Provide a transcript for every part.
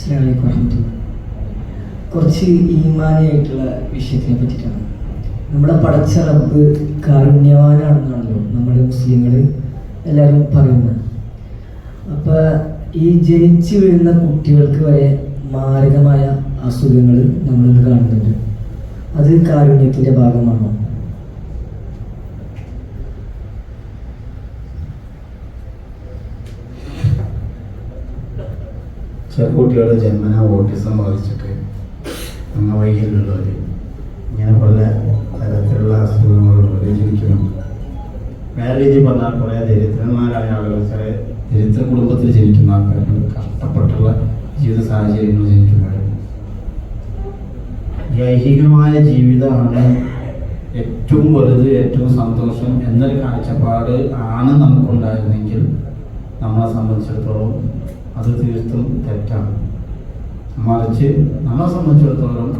അസ്സലാമലൈക്കും വറഹ്മത്തുള്ളാഹി. കുറച്ച് ഈമാനിയായിട്ടുള്ള വിഷയത്തിനെ പറ്റിയിട്ടാണ്. നമ്മുടെ പടച്ച റബ്ബ് കാരുണ്യവാനാണെന്നാണല്ലോ നമ്മുടെ മുസ്ലിങ്ങൾ എല്ലാവരും പറയുന്നത്. അപ്പോൾ ഈ ജനിച്ചു വീഴുന്ന കുട്ടികൾക്ക് വരെ മാരകമായ അസുഖങ്ങൾ നമ്മളിന്ന് കാണുന്നുണ്ട്. അത് കാരുണ്യത്തിന്റെ ഭാഗമാണോ? ചില കുട്ടികൾ ജന്മന ഓട്ടിസം ബാധിച്ചിട്ട് അംഗവൈകല്യമുള്ളവർ ഇങ്ങനെ പല തരത്തിലുള്ള അസുഖങ്ങളുള്ളവർ ജനിക്കുന്നുണ്ട് വേറെ രീതിയിൽ പറഞ്ഞാൽ കുറേ ദരിദ്രന്മാരായ ആളുകൾ ചില ദരിദ്ര കുടുംബത്തിൽ ജനിക്കുന്ന ആൾക്കാർ കഷ്ടപ്പെട്ടുള്ള ജീവിത സാഹചര്യങ്ങൾ ജനിക്കുന്നവരുണ്ട് ഐഹികമായ ജീവിതമാണ് ഏറ്റവും വലുത് ഏറ്റവും സന്തോഷം എന്നൊരു കാഴ്ചപ്പാട് ആണ് നമുക്കുണ്ടായിരുന്നെങ്കിൽ നമ്മളെ സംബന്ധിച്ചിടത്തോളം അത് തീർത്തും തെറ്റാണ്. മറിച്ച് നമ്മളെ സംബന്ധിച്ചിടത്തോളം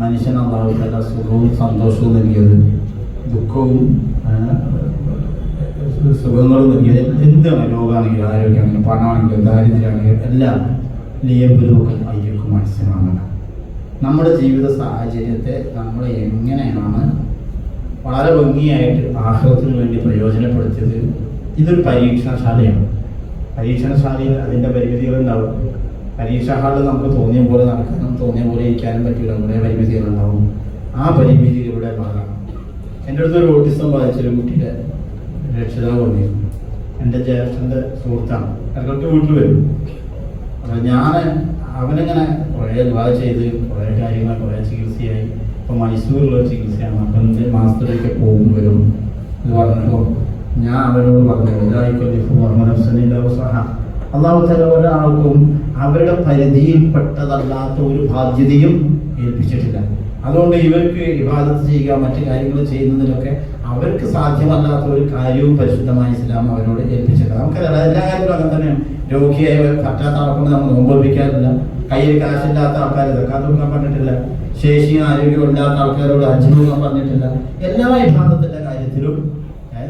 മനുഷ്യൻ അള്ളാഹുത്തല സുഖവും സന്തോഷവും നൽകിയത് ദുഃഖവും സുഖങ്ങളും നൽകിയത് എന്താണ്? രോഗമാണെങ്കിലും ആരോഗ്യമാണെങ്കിലും പണമാണെങ്കിലും ദാരിദ്ര്യമാണെങ്കിലും എല്ലാം ലിയബുലൂക്കും അയ്യക്കും മനസ്സിലാണ് നമ്മുടെ ജീവിത സാഹചര്യത്തെ നമ്മൾ എങ്ങനെയാണ് വളരെ ഭംഗിയായിട്ട് ആഹ്ലത്തിന് വേണ്ടി പ്രയോജനപ്പെടുത്തിയത്? ഇതൊരു പരീക്ഷണശാലയാണ് പരീക്ഷണശാലയിൽ അതിന്റെ പരിമിതികളുണ്ടാവും. പരീക്ഷാ ഹാളിൽ നമുക്ക് തോന്നിയ പോലെ നടക്കാനും തോന്നിയ പോലെ ഇരിക്കാനും പറ്റില്ല. കുറേ പരിമിതികളുണ്ടാവും. ആ പരിമിതികളുടെ ഭാഗമാണ് എന്റെ അടുത്തൊരു ഓട്ടിസം ബാധിച്ചൊരു കുട്ടിയുടെ രക്ഷിതാവ് വന്നിരുന്നു. എന്റെ ജ്യേഷ്ഠന്റെ സുഹൃത്താണ്. ഇടയ്ക്കൊക്കെ വീട്ടിൽ വരും. അപ്പോൾ ഞാൻ അവനിങ്ങനെ കുറേ വിവാഹം ചെയ്ത് കുറേ കാര്യങ്ങൾ കുറേ ചികിത്സയായി. ഇപ്പോൾ മൈസൂരിലുള്ള ചികിത്സയാണ്. അപ്പം എന്റെ മാസത്തിലേക്ക് പോകും വരും എന്ന് പറഞ്ഞപ്പോൾ ഞാൻ അവരോട് പറഞ്ഞു അള്ളാഹു തല ഒരാൾക്കും അവരുടെ പരിധിയിൽപ്പെട്ടതല്ലാത്ത ഒരു ബാധ്യതയും ഏൽപ്പിച്ചിട്ടില്ല. അതുകൊണ്ട് ഇവർക്ക് ഇബാദത്ത് ചെയ്യുക മറ്റു കാര്യങ്ങൾ ചെയ്യുന്നതിലൊക്കെ അവർക്ക് സാധ്യമല്ലാത്ത ഒരു കാര്യവും പരിശുദ്ധമായ ഇസ്ലാം അവരോട് ഏൽപ്പിച്ചിട്ടില്ല. നമുക്കറിയാം എല്ലാ കാര്യത്തിലും അങ്ങനെ തന്നെയാണ് രോഗിയായ പറ്റാത്ത ആൾക്കൊണ്ട് നമ്മൾ നോമ്പോൽപ്പിക്കാറില്ല കയ്യിൽ കാശില്ലാത്ത ആൾക്കാർ ഇതൊക്കെ പറഞ്ഞിട്ടില്ല. ശേഷിയും ആരോഗ്യവും ഇല്ലാത്ത ആൾക്കാരോട് അജിനൊന്നും പറഞ്ഞിട്ടില്ല. എല്ലാ വിഭാഗത്തിന്റെ കാര്യത്തിലും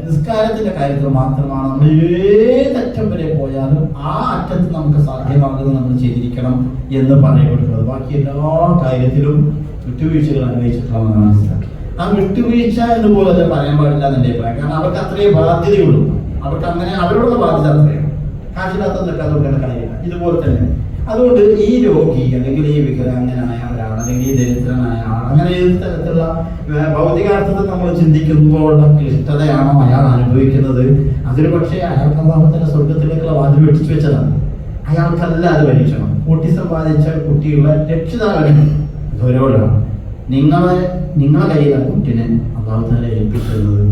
നിസ്കാരത്തിന്റെ കാര്യത്തിൽ മാത്രമാണ് നമ്മൾ ഏതറ്റം വരെ പോയാലും ആ അറ്റത്ത് നമുക്ക് സാധ്യമാകുന്നത് നമ്മൾ ചെയ്തിരിക്കണം എന്ന് പറയപ്പെടുന്നത് ബാക്കി എല്ലാ കാര്യത്തിലും വിട്ടുവീഴ്ചകൾ അനുഭവിച്ചിട്ടുള്ളതാണ് മനസ്സിലാക്കി. ആ വിട്ടുവീഴ്ച എന്ന് പോലെ പറയാൻ പാടില്ല എന്നെ അഭിപ്രായം. കാരണം അവർക്ക് അത്രയേ ബാധ്യതയുള്ളൂ. അവർക്ക് അങ്ങനെ അവരോടുള്ള ബാധ്യത അത്രയാണ് കാശില്ലാത്ത നിൽക്കാതെ ഇതുപോലെ തന്നെ. അതുകൊണ്ട് ഈ രോഗി അല്ലെങ്കിൽ ഈ വികലാംഗനായ ഒരാൾ അല്ലെങ്കിൽ ഈ ദരിദ്രനായ ആൾ അങ്ങനെ ഏത് തരത്തിലുള്ള ഭൗതികാർത്ഥത്തിൽ നമ്മൾ ചിന്തിക്കുമ്പോഴുള്ള ക്ലിഷ്ടതയാണോ അയാൾ അനുഭവിക്കുന്നത്? അതൊരു പക്ഷേ അയാൾക്ക് അള്ളാഹുത്തല സ്വർഗത്തിലേക്കുള്ള വാതിൽ വെട്ടിച്ചു വെച്ചതാണ്. അയാൾക്കല്ല അത് പരീക്ഷണം ഓട്ടിസം ബാധിച്ച കുട്ടികളെ രക്ഷിതാവിന് ഗൗരവമാണ് നിങ്ങളെ നിങ്ങളെ കയ്യിലാണ് കുട്ടിനെ അള്ളാഹുത്തല ഏൽപ്പിച്ചിരുന്നത്.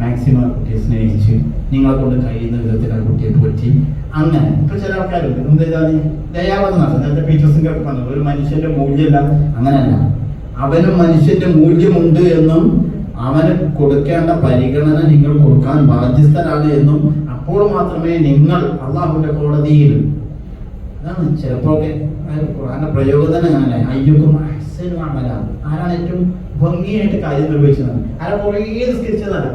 മാക്സിമം ആ കുട്ടിയെ സ്നേഹിച്ച് നിങ്ങളെ കൊണ്ട് കഴിയുന്ന വിധത്തിൽ ആ കുട്ടിയെ പോറ്റി അങ്ങനെ ഇപ്പൊ ചില ആൾക്കാരുണ്ട്. എന്ത് ചെയ്താൽ ദയാവധം നടത്തും നേരത്തെ പീറ്റർ സിംഗർ പറഞ്ഞു. ഒരു മനുഷ്യന്റെ മൂല്യമല്ല. അങ്ങനെയല്ല. അവനും മനുഷ്യന്റെ മൂല്യമുണ്ട് എന്നും അവന് കൊടുക്കേണ്ട പരിഗണന നിങ്ങൾ കൊടുക്കാൻ ബാധ്യസ്ഥനാണ് എന്നും അപ്പോൾ മാത്രമേ നിങ്ങൾ അള്ളാഹുവിന്റെ കോടതിയിൽ അതാണ് ചിലപ്പോഴൊക്കെ ഖുറാന്റെ പ്രയോഗം തന്നെ അങ്ങനെ അയ്യൊക്കും അമലാണ് ആരാണ് ഏറ്റവും ഭംഗിയായിട്ട് കാര്യം നിർവഹിച്ചത് ആരാ കുറേ നിസ്കരിച്ചതല്ല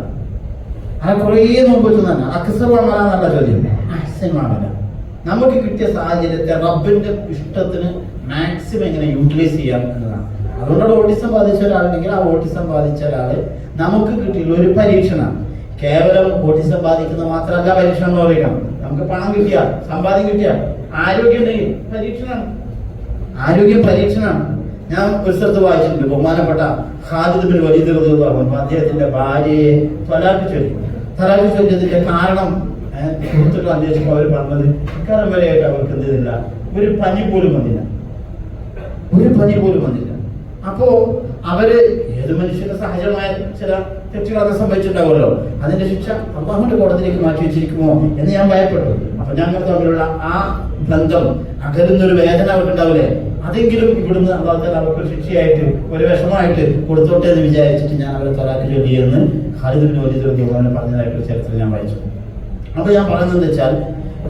ആരാ കുറേ നോമ്പ് വെച്ചു തന്നെ. അക്സർ അക്സറമല ചോദ്യം. അഹ്സനുമാമല നമുക്ക് കിട്ടിയ സാഹചര്യത്തെ റബ്ബിന്റെ ഇഷ്ടത്തിന് മാക്സിമം എങ്ങനെ യൂട്ടിലൈസ് ചെയ്യാം എന്നതാണ്. അതുകൊണ്ടാണ് ഓട്ടിസം ബാധിച്ച ഒരാളുണ്ടെങ്കിൽ ആ ഓട്ടിസം ബാധിച്ച ഒരാൾ നമുക്ക് കിട്ടിയുള്ള ഒരു പരീക്ഷണമാണ്. കേവലം ഓട്ടിസം ബാധിക്കുന്ന മാത്രമല്ല പരീക്ഷണം എന്ന് പറയുന്നത് നമുക്ക് പണം കിട്ടിയ സമ്പാദ്യം കിട്ടിയ ആരോഗ്യം ഉണ്ടെങ്കിൽ പരീക്ഷണമാണ്. ആരോഗ്യ പരീക്ഷണമാണ്. ഞാൻ ഒരു സ്ഥലത്ത് വായിച്ചിട്ടുണ്ട് ബഹുമാനപ്പെട്ട ഖാലിദ് ബിൻ അൻഹു. അദ്ദേഹത്തിന്റെ ഭാര്യയെ തൊലാപ്പിച്ചു തലാഖ് ചൊല്ലിയതിന്റെ കാരണം സുഹൃത്തുക്കൾ അന്വേഷിക്കുമ്പോൾ അവർ പറഞ്ഞത് ഇക്കാലം വരെയായിട്ട് അവർക്ക് എന്ത് ചെയ്തില്ല. ഒരു പനി പോലും വന്നില്ല. ഒരു പനി പോലും വന്നില്ല. അപ്പോ അവർ ഏത് മനുഷ്യന്റെ സഹജമായ ചില തെറ്റുകൾ അത് സംഭവിച്ചിട്ടുണ്ടാവുമല്ലോ? അതിന്റെ ശിക്ഷ അള്ളാഹുന്റെ കോടതിയിലേക്ക് മാറ്റി വെച്ചിരിക്കുമോ എന്ന് ഞാൻ ഭയപ്പെട്ടു. അപ്പൊ ഞങ്ങൾ തമ്മിലുള്ള ആ ബന്ധം അകലുന്നൊരു വേദന അവർക്ക് ഉണ്ടാവില്ലേ അതെങ്കിലും ഇവിടുന്ന് അള്ളാഹുത്താൽ അവർക്ക് ശിക്ഷയായിട്ട് ഒരു വിഷമമായിട്ട് കൊടുത്തോട്ടെ എന്ന് വിചാരിച്ചിട്ട് ഞാൻ അവരെ തലാക്ക് ചൊല്ലിയെന്ന് എന്ന് വലിയ പറഞ്ഞതായിട്ട് ചരിത്രം ഞാൻ വായിച്ചു. അപ്പൊ ഞാൻ പറയുന്നത് വെച്ചാൽ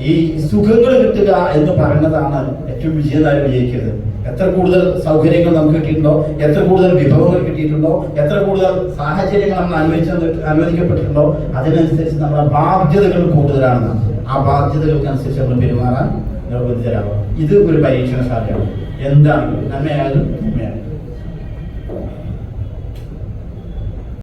ഈ സുഖങ്ങൾ കിട്ടുക എന്ന് പറഞ്ഞതാണ് ഏറ്റവും വിജയതായി വിജയിക്കരുത് എത്ര കൂടുതൽ സൗകര്യങ്ങൾ നമുക്ക് കിട്ടിയിട്ടുണ്ടോ? എത്ര കൂടുതൽ വിഭവങ്ങൾ കിട്ടിയിട്ടുണ്ടോ? എത്ര കൂടുതൽ സാഹചര്യങ്ങൾ നമ്മൾ അനുവദിച്ച അനുവദിക്കപ്പെട്ടിട്ടുണ്ടോ? അതിനനുസരിച്ച് നമ്മുടെ ബാധ്യതകൾ കൂടുതലാണ്. ആ ബാധ്യതകൾക്കനുസരിച്ച് നമ്മൾ പെരുമാറാൻ നിർബന്ധിതരാകും ഇത് ഒരു പരീക്ഷണശാലയാണ്. എന്താണ്? നന്മയായാലും തിന്മയായാലും